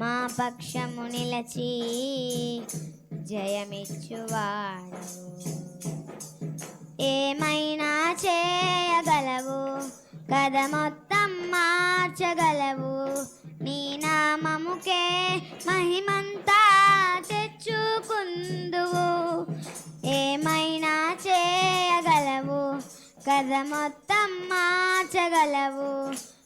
మా పక్షము నిలచి జయమిచ్చువాడవు ఏమైనా చేయగలవు? కథ మొత్తం మార్చగలవు. నీ నామముకే మహిమంతా తెచ్చుకుందువు. ఏమైనా చేయగలవు? కథ మొత్తం మార్చగలవు.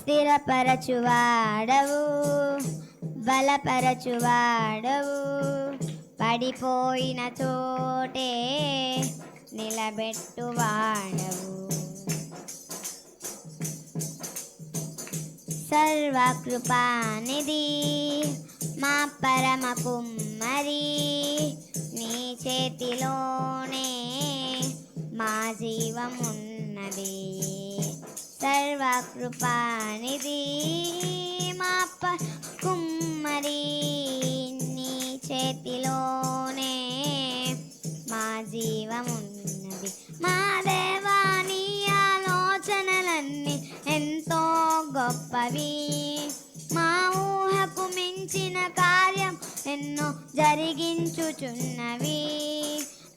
స్థిరపరచువాడవు బలపరచువాడవు. పడిపోయిన చోటే నిలబెట్టువాడవు. సర్వకృపానిది మా పరమ కుమ్మరి నీ చేతిలోనే మా జీవమున్నది. సర్వకృపానిధి మాప కుమ్మరి నీ చేతిలోనే మా జీవమున్నది. మా దేవాని ఆలోచనలన్నీ ఎంతో గొప్పవి. మా ఊహకు మించిన కార్యం ఎన్నో జరిగించుచున్నవి.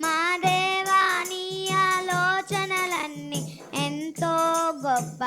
మా దేవాని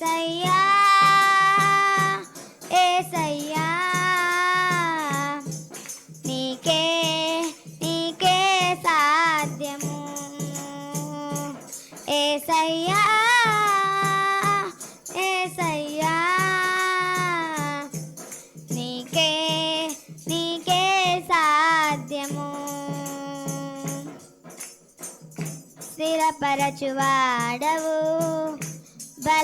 ఏసయ్యా ఏసయ్యా. నీకే నీకే సాధ్యము. ఏసయ్యా ఏసయ్యా. నీకే నీకే సాధ్యము. స్థిరపరచువాడవు.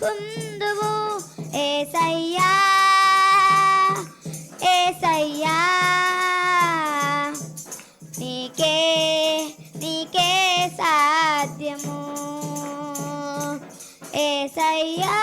తెచ్చుకుందువు ఏసయ్యా ఏసయ్యా. నీకే నీకే సాధ్యము. ఏసయ్యా